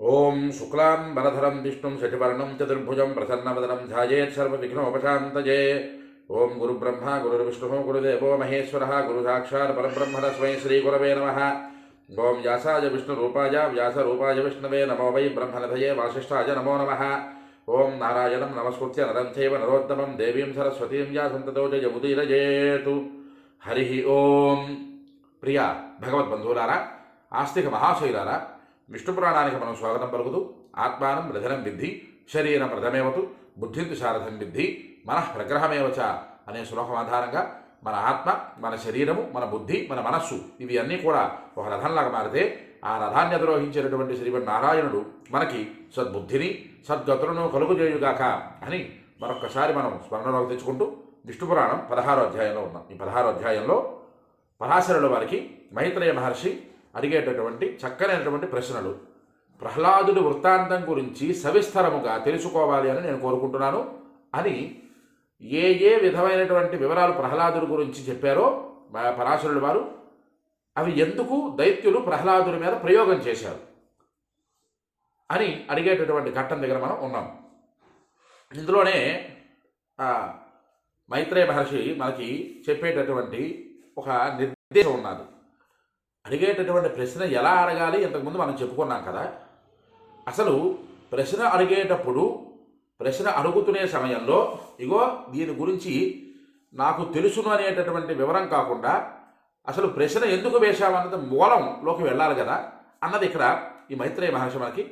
ఓం శుక్లాం వరధరం విష్ణుం శశివర్ణం చతుర్భుజం ప్రసన్నవదనం ధ్యాయేత్ సర్వవిఘ్నోపశాంతయే ఓం గురు బ్రహ్మ గురుర్విష్ణు గురుదేవో మహేశ్వర గురు సాక్షాత్ పరబ్రహ్మ తస్మై శ్రీ గురవే నమ ఓం వ్యాసాయ విష్ణురూపాయ వ్యాసరూపాయ విష్ణవే నమో వై బ్రహ్మనధయే వాసిష్ఠాయ నమో నమ ఓం నారాయణం నమస్కృత్య నరం చైవ నరోత్తమం దేవీం సరస్వతీం వ్యాసంతతో జయముదీరజేతు హరి ఓం ప్రియ భగవద్బంధువులారా ఆస్తిక మహాశైలారా విష్ణు పురాణానికి మనం స్వాగతం పలుకుతూ ఆత్మానం రథనం విద్ధి శరీరం రథమేవతు బుద్ధింతు సారథం విద్ధి మన ప్రగ్రహమేవచ అనే శ్లోకం ఆధారంగా మన ఆత్మ మన శరీరము మన బుద్ధి మన మనస్సు ఇవి అన్నీ కూడా ఒక రథంలాగా మారితే ఆ రథాన్ని అధిరోహించినటువంటి శ్రీమన్నారాయణుడు మనకి సద్బుద్ధిని సద్గతులను కలుగుజేయుగాక అని మరొక్కసారి మనం స్మరణలోకి తెచ్చుకుంటూ విష్ణు పురాణం పదహారో అధ్యాయంలో ఉన్నాం. ఈ పదహారో అధ్యాయంలో పరాశరుల వారికి మైత్రేయ మహర్షి అడిగేటటువంటి చక్కనైనటువంటి ప్రశ్నలు. ప్రహ్లాదుడి వృత్తాంతం గురించి సవిస్తరముగా తెలుసుకోవాలి అని నేను కోరుకుంటున్నాను. అని ఏ ఏ విధమైనటువంటి వివరాలు ప్రహ్లాదుడి గురించి చెప్పారో మా వారు అవి ఎందుకు దైత్యులు ప్రహ్లాదుడి మీద ప్రయోగం చేశారు అని అడిగేటటువంటి ఘట్టం దగ్గర మనం ఉన్నాం. ఇందులోనే మైత్రేయ మహర్షి మనకి చెప్పేటటువంటి ఒక నిర్దేశం ఉన్నది. అడిగేటటువంటి ప్రశ్న ఎలా అడగాలి? ఇంతకుముందు మనం చెప్పుకున్నాం కదా. అసలు ప్రశ్న అడిగేటప్పుడు ప్రశ్న అడుగుతునే సమయంలో ఇగో దీని గురించి నాకు తెలుసును అనేటటువంటి వివరం కాకుండా అసలు ప్రశ్న ఎందుకు వేశామన్నది మూలంలోకి వెళ్ళాలి కదా అన్నది ఇక్కడ ఈ మైత్రేయ మహర్షి మనకి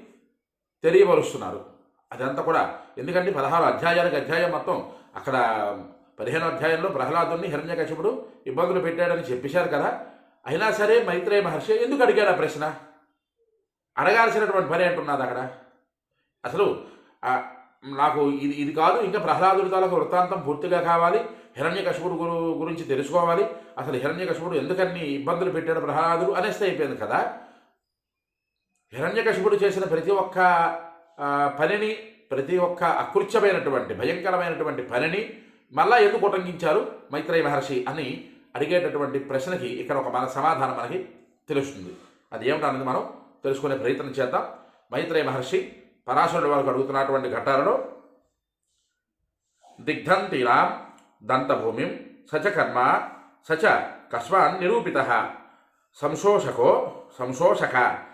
తెలియపరుస్తున్నారు. అదంతా కూడా ఎందుకంటే పదహారు అధ్యాయాలకు అధ్యాయం మొత్తం. అక్కడ పదిహేను అధ్యాయంలో ప్రహ్లాదుని హిరణ్యకశిపుడు ఇబ్బందులు పెట్టాడని చెప్పేశారు కదా. అయినా సరే మైత్రేయ మహర్షి ఎందుకు అడిగాడు ఆ ప్రశ్న? అడగాల్సినటువంటి పని అంటున్నది అక్కడ? అసలు నాకు ఇది ఇది కాదు ఇంకా ప్రహ్లాదుడి తాలూకు వృత్తాంతం పూర్తిగా కావాలి హిరణ్యకశిపుడు గురు గురించి తెలుసుకోవాలి అసలు హిరణ్యకశిపుడు ఎందుకన్ని ఇబ్బందులు పెట్టాడు ప్రహ్లాదుడు అనేస్తే అయిపోయింది కదా? హిరణ్యకశిపుడు చేసిన ప్రతి ఒక్క పనిని ప్రతి ఒక్క అకృత్యమైనటువంటి భయంకరమైనటువంటి పనిని మళ్ళా ఎందుకు ఉటంకించారు మైత్రేయ మహర్షి అని అడిగేటటువంటి ప్రశ్నకి ఇక్కడ ఒక మన సమాధానం మనకి తెలుస్తుంది. అది ఏమిటన్నది మనం తెలుసుకునే ప్రయత్నం చేద్దాం. మైత్రేయ మహర్షి పరాశరుడు వారికి అడుగుతున్నటువంటి ఘట్టాలలో దిగ్ధంతిరా దంతభూమిం సచ కర్మ సచ కస్వాన్ నిరూపిత సంశోషకో సంశోషక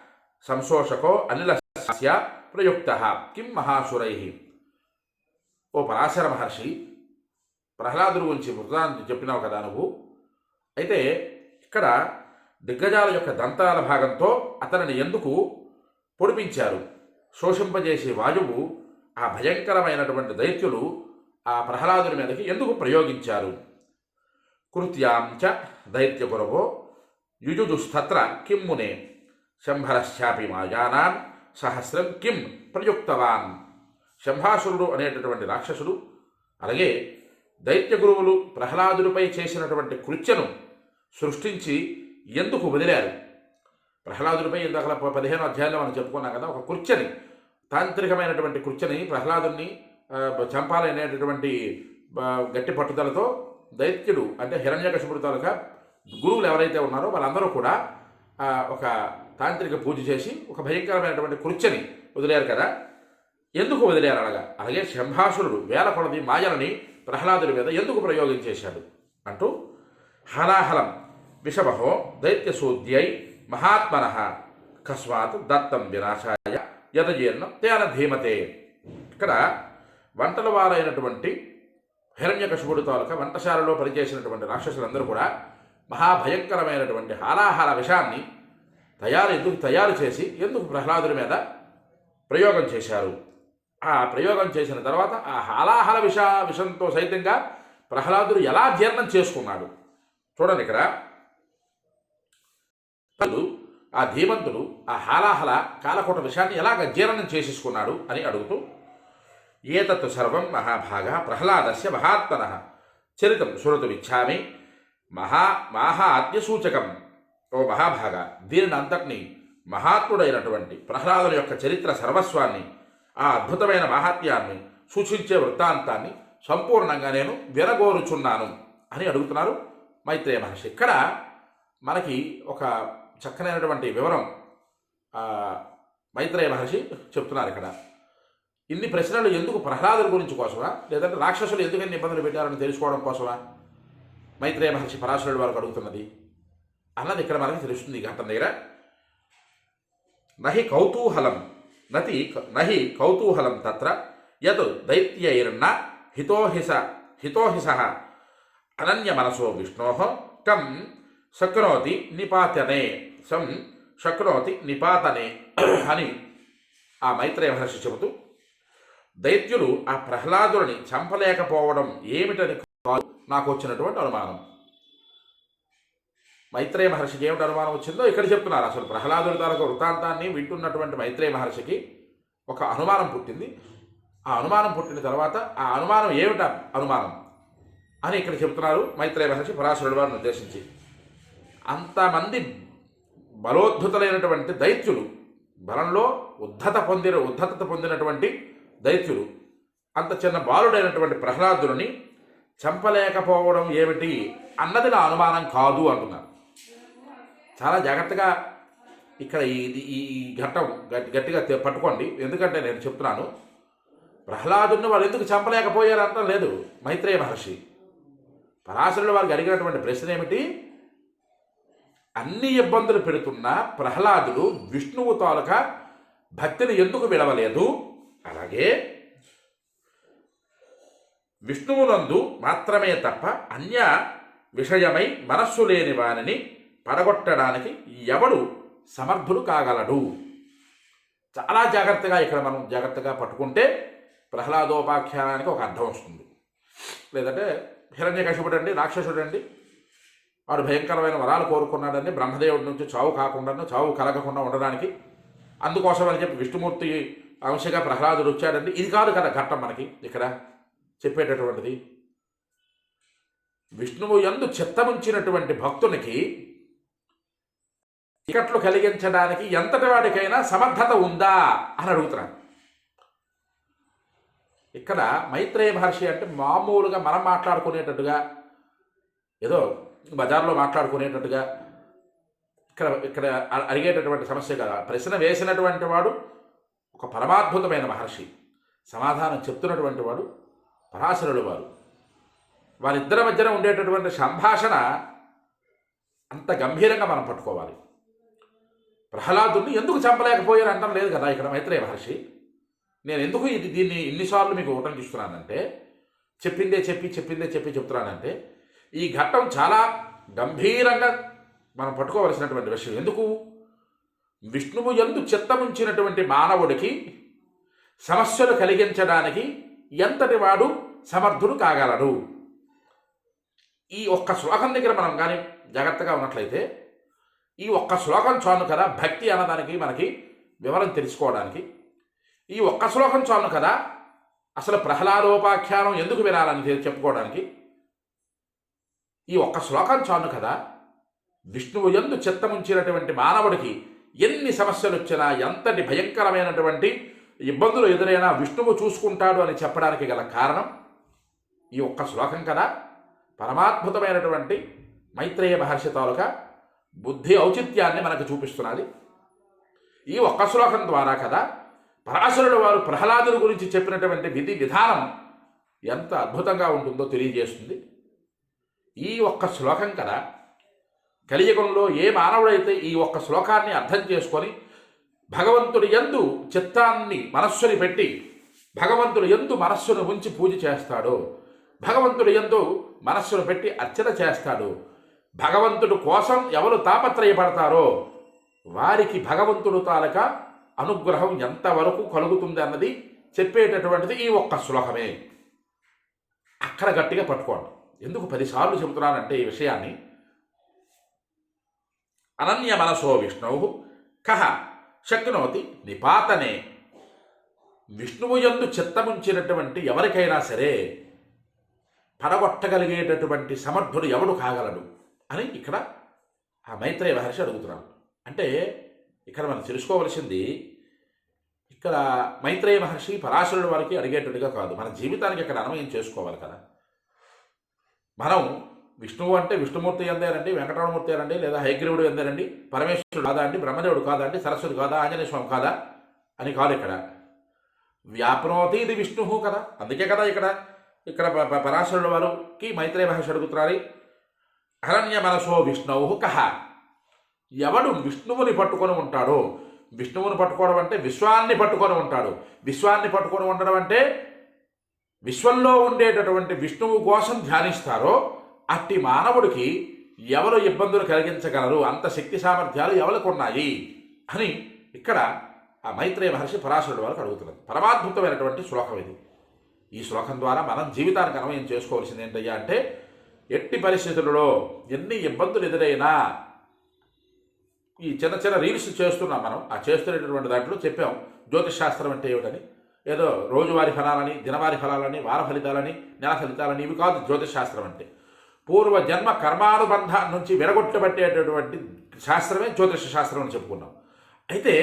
సంశోషకో అనిలస్య ప్రయుక్త కిం మహాసురై. ఓ పరాశర మహర్షి ప్రహ్లాదుడు గురించి వృత్తాంతం చెప్పినావు కదా నువ్వు? అయితే ఇక్కడ దిగ్గజాల యొక్క దంతాల భాగంతో అతనిని ఎందుకు పొడిపించారు? శోషింపజేసే వాయువు ఆ భయంకరమైనటువంటి దైత్యులు ఆ ప్రహ్లాదుని మీదకి ఎందుకు ప్రయోగించారు? కృత్యాం చ దైత్యగురవో యుజుజుస్తత్ర కిం మునే శంభరశ్చాపి మాయానాన్ సహస్రం కిం ప్రయుక్తవాన్. శంభాసురుడు అనేటటువంటి రాక్షసుడు అలాగే దైత్య గురువులు ప్రహ్లాదుడిపై చేసినటువంటి కృత్యను సృష్టించి ఎందుకు వదిలారు? ప్రహ్లాదునిపై ఇందాక పదిహేను అధ్యాయంలో మనం చెప్పుకున్నాం కదా ఒక కుర్చని తాంత్రికమైనటువంటి కుర్చని ప్రహ్లాదుని చంపాలనేటటువంటి గట్టి పట్టుదలతో దైత్యుడు అంటే హిరణ్యకశిపుడు తాలూకా గురువులు ఎవరైతే ఉన్నారో వాళ్ళందరూ కూడా ఒక తాంత్రిక పూజ చేసి ఒక భయంకరమైనటువంటి కుర్చని వదిలేరు కదా. ఎందుకు వదిలేరు అలాగా అలాగే శంభాసురుడు వేల కొలది మాయలని ప్రహ్లాదుడి మీద ఎందుకు ప్రయోగం చేశాడు? అంటూ హలాహలం విషభో దైత్యసూద్యై మహాత్మన కస్మాత్ దత్తం వినాశాయ యతజీర్ణం తేన ధీమతే ఇక్కడ వంటల వారైనటువంటి హిరణ్యకశుడు తాలూకా వంటశాలలో పనిచేసినటువంటి రాక్షసులందరూ కూడా మహాభయంకరమైనటువంటి హాలాహల విషాన్ని తయారు ఎందుకు తయారు చేసి ఎందుకు ప్రహ్లాదుడి మీద ప్రయోగం చేశారు? ఆ ప్రయోగం చేసిన తర్వాత ఆ హాలాహల విష విషంతో సైతంగా ప్రహ్లాదుడు ఎలా జీర్ణం చేసుకున్నాడు? చూడండి ఇక్కడ. ఆ ధీమంతుడు ఆ హాలాహల కాలకోట విషయాన్ని ఎలాగ జీర్ణం చేసేసుకున్నాడు అని అడుగుతూ ఏతత్ సర్వం మహాభాగ ప్రహ్లాదస్య మహాత్మన చరితం శృతుమిచ్చామి మహా మహాత్మ్యసూచకం ఓ మహాభాగ దీనిని అంతటిని మహాత్ముడైనటువంటి ప్రహ్లాదుల యొక్క చరిత్ర సర్వస్వాన్ని ఆ అద్భుతమైన మహాత్మ్యాన్ని సూచించే వృత్తాంతాన్ని సంపూర్ణంగా నేను వినగోరుచున్నాను అని అడుగుతున్నారు మైత్రేయ మహర్షి. ఇక్కడ మనకి ఒక చక్కనైనటువంటి వివరం మైత్రేయ మహర్షి చెప్తున్నారు ఇక్కడ. ఇన్ని ప్రశ్నలు ఎందుకు ప్రహ్లాదుల గురించి కోసమా? లేదంటే రాక్షసులు ఎందుకు ఎన్ని ఇబ్బందులు పెట్టారని తెలుసుకోవడం కోసమా? మైత్రేయ మహర్షి పరాశరుడు వారికి అడుగుతున్నది. అన్నది ఇక్కడ మనకి తెలుస్తుంది ఘట్టం దగ్గర. నహి కౌతూహలం నతి నహి కౌతూహలం తత్ర యత్ దైత్యైర్న హితోహిస హితోహిస అనన్య మనసో విష్ణో కం శక్నోతి నిపాతనే సం శక్నోతి నిపాతనే అని ఆ మైత్రేయ మహర్షి చెబుతూ దైత్యులు ఆ ప్రహ్లాదుని చంపలేకపోవడం ఏమిటని కాదు నాకు వచ్చినటువంటి అనుమానం. మైత్రేయ మహర్షికి ఏమిటి అనుమానం వచ్చిందో ఇక్కడ చెప్తున్నారు. అసలు ప్రహ్లాదుని తాలూకు వృత్తాంతాన్ని వింటున్నటువంటి మైత్రేయ మహర్షికి ఒక అనుమానం పుట్టింది. ఆ అనుమానం పుట్టిన తర్వాత ఆ అనుమానం ఏమిట అనుమానం అని ఇక్కడ చెప్తున్నారు మైత్రేయ మహర్షి పరాశరుడు వారిని ఉద్దేశించి. అంతమంది బలోద్ధతులైనటువంటి దైత్యులు బలంలో ఉద్ధత పొందిన ఉద్ధతత పొందినటువంటి దైత్యులు. అంత చిన్న బాలుడైనటువంటి ప్రహ్లాదుని చంపలేకపోవడం ఏమిటి అన్నది నా అనుమానం కాదు అంటున్నారు. చాలా జాగ్రత్తగా ఇక్కడ ఇది ఈ ఈ ఘట్టం గట్టి- గట్టిగా పట్టుకోండి. ఎందుకంటే నేను చెప్తున్నాను ప్రహ్లాదుని వాళ్ళు ఎందుకు చంపలేకపోయారు అంటం లేదు. మైత్రేయ మహర్షి. పరాశరుడు వారికి అడిగినటువంటి ప్రశ్న ఏమిటి? అన్ని ఇబ్బందులు పెడుతున్న ప్రహ్లాదుడు విష్ణువు తాలూకా భక్తిని ఎందుకు విడవలేదు? అలాగే విష్ణువునందు మాత్రమే తప్ప అన్య విషయమై మనస్సు లేని వానిని పడగొట్టడానికి ఎవడు సమర్థుడు కాగలడు? చాలా జాగ్రత్తగా ఇక్కడ మనం జాగ్రత్తగా పట్టుకుంటే ప్రహ్లాదోపాఖ్యానానికి ఒక అర్థం వస్తుంది. లేదంటే హిరణ్యకశిపుడు అండి రాక్షసుడండి వాడు భయంకరమైన వరాలు కోరుకున్నాడని బ్రహ్మదేవుడి నుంచి చావు కాకుండా చావు కలగకుండా ఉండడానికి. అందుకోసం అని చెప్పి విష్ణుమూర్తి అంశగా ప్రహ్లాదుడు వచ్చాడండి. ఇది కాదు కదా ఘట్టం మనకి ఇక్కడ చెప్పేటటువంటిది. విష్ణువు ఎందు చిత్తముంచినటువంటి భక్తునికి టికెట్లు కలిగించడానికి ఎంతటి వాడికైనా సమర్థత ఉందా అని అడుగుతున్నాను ఇక్కడ మైత్రేయ మహర్షి అంటే మామూలుగా మనం మాట్లాడుకునేటట్టుగా ఏదో బజార్లో మాట్లాడుకునేటట్టుగా ఇక్కడ ఇక్కడ అడిగేటటువంటి సమస్య కదా. ప్రశ్న వేసినటువంటి వాడు ఒక పరమాద్భుతమైన మహర్షి. సమాధానం చెప్తున్నటువంటి వాడు పరాశరుడు వారు. వారిద్దరి మధ్యన ఉండేటటువంటి సంభాషణ అంత గంభీరంగా మనం పట్టుకోవాలి. ప్రహ్లాదుని ఎందుకు చంపలేకపోయారు అంటం లేదు కదా ఇక్కడ మైత్రేయ మహర్షి. నేను ఎందుకు ఇది దీన్ని ఇన్నిసార్లు మీకు ఉటంకిస్తున్నానంటే చెప్పిందే చెప్పి చెప్పిందే చెప్పి చెప్తున్నానంటే ఈ ఘట్టం చాలా గంభీరంగా మనం పట్టుకోవలసినటువంటి విషయం. ఎందుకు? విష్ణువు ఎందు చిత్తముంచినటువంటి మానవుడికి సమస్యలు కలిగించడానికి ఎంతటి వాడు సమర్థుడు కాగలడు? ఈ ఒక్క శ్లోకం దగ్గర మనం కానీ జాగ్రత్తగా ఉన్నట్లయితే ఈ ఒక్క శ్లోకం చాలు కదా భక్తి అన్నదానికి మనకి వివరం తెలుసుకోవడానికి. ఈ ఒక్క శ్లోకం చాలు కదా అసలు ప్రహ్లాదోపాఖ్యానం ఎందుకు వినాలని చెప్పుకోవడానికి. ఈ ఒక్క శ్లోకం చాలు కదా? విష్ణువు ఎందు చిత్తముంచినటువంటి మానవుడికి ఎన్ని సమస్యలు వచ్చినా ఎంతటి భయంకరమైనటువంటి ఇబ్బందులు ఎదురైనా విష్ణువు చూసుకుంటాడు అని చెప్పడానికి గల కారణం ఈ ఒక్క శ్లోకం కదా? పరమాద్భుతమైనటువంటి మైత్రేయ మహర్షి తాలూకా బుద్ధి ఔచిత్యాన్ని మనకు చూపిస్తున్నది ఈ ఒక్క శ్లోకం ద్వారా కదా పరాశరుడు వారు ప్రహ్లాదుల గురించి చెప్పినటువంటి విధి విధానం ఎంత అద్భుతంగా ఉంటుందో తెలియజేస్తుంది. ఈ ఒక్క శ్లోకం కదా. కలియుగంలో ఏ మానవుడైతే ఈ ఒక్క శ్లోకాన్ని అర్థం చేసుకొని భగవంతుడి ఎందు చిత్తాన్ని మనస్సుని పెట్టి భగవంతుడు ఎందు మనస్సును ఉంచి పూజ చేస్తాడు. భగవంతుడు ఎందు మనస్సును పెట్టి అర్చన చేస్తాడు. భగవంతుడు కోసం ఎవరు తాపత్రయపడతారో వారికి భగవంతుడు తాలక అనుగ్రహం ఎంతవరకు కలుగుతుంది అన్నది చెప్పేటటువంటిది ఈ ఒక్క శ్లోకమే. అక్కడ గట్టిగా పట్టుకోండి. ఎందుకు పదిసార్లు చెబుతున్నానంటే ఈ విషయాన్ని? అనన్య మనసో విష్ణువు కహ శక్నోతి నిపాతనే. విష్ణువు యందు చిత్తముంచినటువంటి ఎవరికైనా సరే పడగొట్టగలిగేటటువంటి సమర్థుడు ఎవడు కాగలడు అని ఇక్కడ ఆ మైత్రేయ మహర్షి అడుగుతున్నాడు. అంటే ఇక్కడ మనం తెలుసుకోవలసింది ఇక్కడ మైత్రేయ మహర్షి పరాశరుడు వారికి అడిగేటట్టుగా కాదు. మన జీవితానికి ఇక్కడ అన్వయం చేసుకోవాలి కదా. మనం విష్ణువు అంటే విష్ణుమూర్తి ఎందారండి వెంకటరమూర్తి అనండి లేదా హైగ్రీవుడు ఎందారండి పరమేశ్వరుడు కాదా అండి బ్రహ్మదేవుడు కాదా అండి సరస్వతి కాదా ఆంజనేయ స్వామి కాదా అని కాదు ఇక్కడ. వ్యాపనోతి ఇది విష్ణు కదా అందుకే కదా ఇక్కడ ఇక్కడ ప- పరాశరుల వారికి మైత్రేయ మహర్షి అడుగుతున్నారు. అరణ్య మనసో విష్ణువు కహ ఎవడు విష్ణువుని పట్టుకొని ఉంటాడో విష్ణువుని పట్టుకోవడం అంటే విశ్వాన్ని పట్టుకొని ఉంటాడు. విశ్వాన్ని పట్టుకొని ఉండడం అంటే విశ్వంలో ఉండేటటువంటి విష్ణువు కోసం ధ్యానిస్తారో అట్టి మానవుడికి ఎవరు ఇబ్బందులు కలిగించగలరు? అంత శక్తి సామర్థ్యాలు ఎవరికి ఉన్నాయి? అని ఇక్కడ ఆ మైత్రేయ మహర్షి పరాశరుడు వారికి అడుగుతున్నది పరమాద్భుతమైనటువంటి శ్లోకం ఇది. ఈ శ్లోకం ద్వారా మనం జీవితానికి అన్వయం చేసుకోవాల్సింది ఏంటయ్యా అంటే ఎట్టి పరిస్థితులలో ఎన్ని ఇబ్బందులు ఎదురైనా ఈ చిన్న చిన్న రీల్స్ చేస్తున్నాం మనం. ఆ చేస్తున్నటువంటి దాంట్లో చెప్పాం. జ్యోతిష్ శాస్త్రం అంటే ఏమిటని. ఏదో రోజువారి ఫలాలని దినవారి ఫలాలని వార ఫలితాలని నెల ఫలితాలని ఇవి కాదు జ్యోతిషశాస్త్రం అంటే. పూర్వ జన్మ కర్మానుబంధం నుంచి విరగొట్టబట్టేటటువంటి శాస్త్రమే జ్యోతిష శాస్త్రం అని చెప్పుకున్నాం. అయితే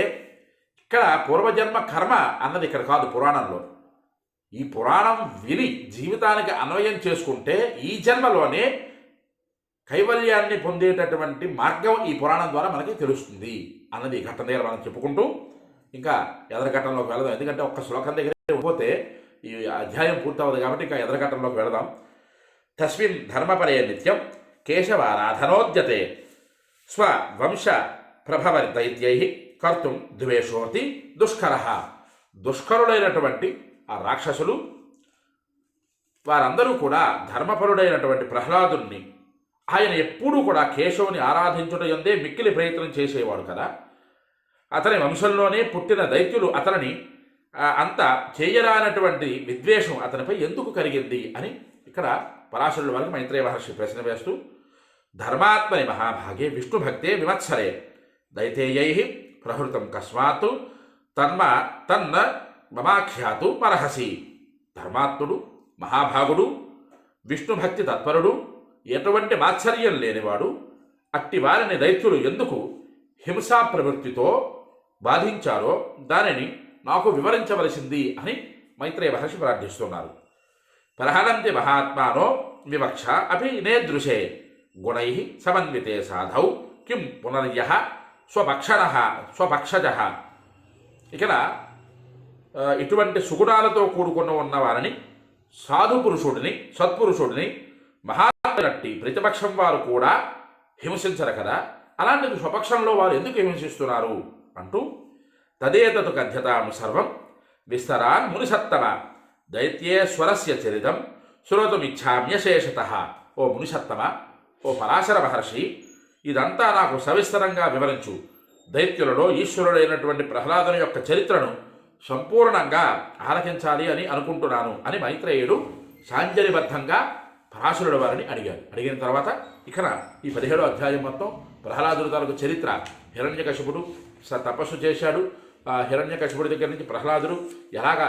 ఇక్కడ పూర్వజన్మ కర్మ అన్నది ఇక్కడ కాదు పురాణంలో. ఈ పురాణం విని జీవితానికి అన్వయం చేసుకుంటే ఈ జన్మలోనే కైవల్యాన్ని పొందేటటువంటి మార్గం ఈ పురాణం ద్వారా మనకి తెలుస్తుంది అన్నది ఈ దగ్గర మనం చెప్పుకుంటూ ఇంకా ఎదరఘట్టంలోకి వెళదాం. ఎందుకంటే ఒక్క శ్లోకం దగ్గర పోతే ఈ అధ్యాయం పూర్తవదు కాబట్టి ఇంకా ఎదరఘట్టంలోకి వెళదాం. తస్మిన్ ధర్మపరయ నిత్యం కేశవారాధనోద్యతే స్వవంశ ప్రభవరి దైత్యై కర్తుం ద్వేషోతి దుష్కర. దుష్కరులైనటువంటి ఆ రాక్షసులు వారందరూ కూడా ధర్మపరుడైనటువంటి ప్రహ్లాదుని ఆయన ఎప్పుడూ కూడా కేశవుని ఆరాధించుట ఎందే మిక్కిలి ప్రయత్నం చేసేవాడు కదా. అతని వంశంలోనే పుట్టిన దైత్యులు అతనిని అంత చేయరానటువంటి విద్వేషం అతనిపై ఎందుకు కలిగింది అని ఇక్కడ పరాశరుల వారికి మైత్రేయ మహర్షి ప్రశ్న వేస్తూ ధర్మాత్మని మహాభాగే విష్ణుభక్తే విమత్సరే దైతేయై ప్రహృతం కస్మాత్ తన్మ తన్న మమాఖ్యాతు మరహసి. ధర్మాత్ముడు మహాభాగుడు విష్ణుభక్తి తత్పరుడు ఎటువంటి మాత్సర్యం లేనివాడు అట్టి వారిని దైత్యులు ఎందుకు హింసా ప్రవృత్తితో బాధించారో దానిని నాకు వివరించవలసింది అని మైత్రేయ మహర్షి ప్రార్థిస్తున్నారు. ప్రహరంతి మహాత్మానో వివక్ష అపి నేదృశే గుణై సమన్వితే సాధౌ. కిం పునర్య స్వపక్షణ స్వపక్షజ ఇక్కడ ఇటువంటి సుగుణాలతో కూడుకున్న ఉన్న వారిని సాధు పురుషుడిని సత్పురుషుడిని మహాత్మనట్టి ప్రతిపక్షం వారు కూడా హింసించరు కదా? అలాంటిది స్వపక్షంలో వారు ఎందుకు హింసిస్తున్నారు? అంటూ తదేతతు కథ్యతాం సర్వం విస్తరాన్ మునిసత్తమ. దైత్యేశ్వరస్య చరితం. శ్రోతుమిచ్చామ్యశేషత ఓ మునిసత్తమ ఓ పరాశర మహర్షి ఇదంతా నాకు సవిస్తరంగా వివరించు. దైత్యులలో ఈశ్వరుడైనటువంటి ప్రహ్లాదుని యొక్క చరిత్రను సంపూర్ణంగా ఆలకించాలి అని అనుకుంటున్నాను అని మైత్రేయుడు సాంజలిబద్ధంగా పరాశరుడు వారిని అడిగారు అడిగిన తర్వాత ఇక్కడ ఈ పదిహేడో అధ్యాయం మొత్తం ప్రహ్లాదుడు తాలూకు చరిత్ర హిరణ్యకశిపుడు తపస్సు చేశాడు. ఆ హిరణ్యకశిపుడి దగ్గర నుంచి ప్రహ్లాదుడు ఎలాగా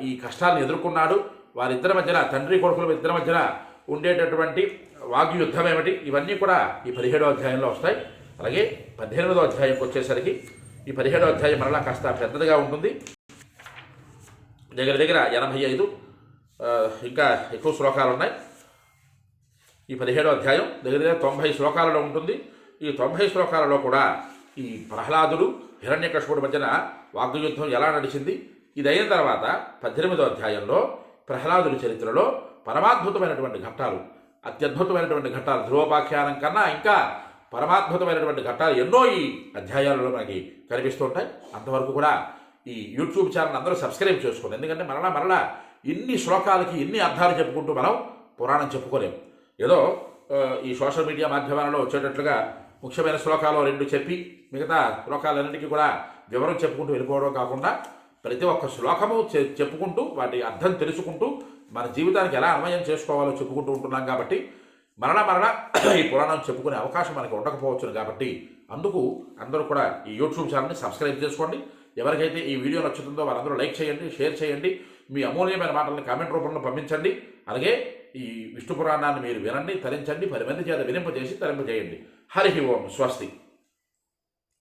ఈ కష్టాలను ఎదుర్కొన్నాడు. వారిద్దరి మధ్యన తండ్రి కొడుకుల ఇద్దరి మధ్యన ఉండేటటువంటి వాగ్యుద్ధం ఏమిటి? ఇవన్నీ కూడా ఈ పదిహేడో అధ్యాయంలో వస్తాయి. అలాగే పద్దెనిమిదో అధ్యాయంకి వచ్చేసరికి ఈ పదిహేడో అధ్యాయం మరలా కాస్త పెద్దదిగా ఉంటుంది. దగ్గర దగ్గర ఎనభై ఐదు ఇంకా ఎక్కువ శ్లోకాలు ఉన్నాయి. ఈ పదిహేడో అధ్యాయం దగ్గర దగ్గర తొంభై శ్లోకాలలో ఉంటుంది. ఈ తొంభై శ్లోకాలలో కూడా ఈ ప్రహ్లాదుడు హిరణ్యకశిపుడి మధ్యన వాగ్యుద్ధం ఎలా నడిచింది? ఇది అయిన తర్వాత పద్దెనిమిదో అధ్యాయంలో ప్రహ్లాదుడి చరిత్రలో పరమాద్భుతమైనటువంటి ఘట్టాలు అత్యద్భుతమైనటువంటి ఘట్టాలు ధ్రువోపాఖ్యానం కన్నా ఇంకా పరమాద్భుతమైనటువంటి ఘట్టాలు ఎన్నో ఈ అధ్యాయాలలో మనకి కనిపిస్తూ ఉంటాయి. అంతవరకు కూడా ఈ యూట్యూబ్ ఛానల్ అందరూ సబ్స్క్రైబ్ చేసుకోండి. ఎందుకంటే మరలా మరలా ఇన్ని శ్లోకాలకి ఇన్ని అర్థాలు చెప్పుకుంటూ మనం పురాణం చెప్పుకోలేం. ఏదో ఈ సోషల్ మీడియా మాధ్యమాలలో వచ్చేటట్లుగా ముఖ్యమైన శ్లోకాలు రెండు చెప్పి మిగతా శ్లోకాలన్నిటికీ కూడా వివరం చెప్పుకుంటూ వెళ్ళిపోవడం కాకుండా ప్రతి ఒక్క శ్లోకము చె- చెప్పుకుంటూ వాటి అర్థం తెలుసుకుంటూ మన జీవితానికి ఎలా అన్వయం చేసుకోవాలో చెప్పుకుంటూ ఉంటున్నాం కాబట్టి మరణ మరణ ఈ పురాణం చెప్పుకునే అవకాశం మనకి ఉండకపోవచ్చును కాబట్టి అందుకు అందరూ కూడా ఈ యూట్యూబ్ ఛానల్ని సబ్స్క్రైబ్ చేసుకోండి. ఎవరికైతే ఈ వీడియో నచ్చుతుందో వారందరూ లైక్ చేయండి షేర్ చేయండి. మీ అమూల్యమైన మాటలను కామెంట్ రూపంలో పంపించండి. అలాగే ఈ విష్ణు పురాణాన్ని మీరు వినండి తరించండి పది మంది చేత వినింపజేసి తరింపజేయండి. హరి ఓం స్వస్తి.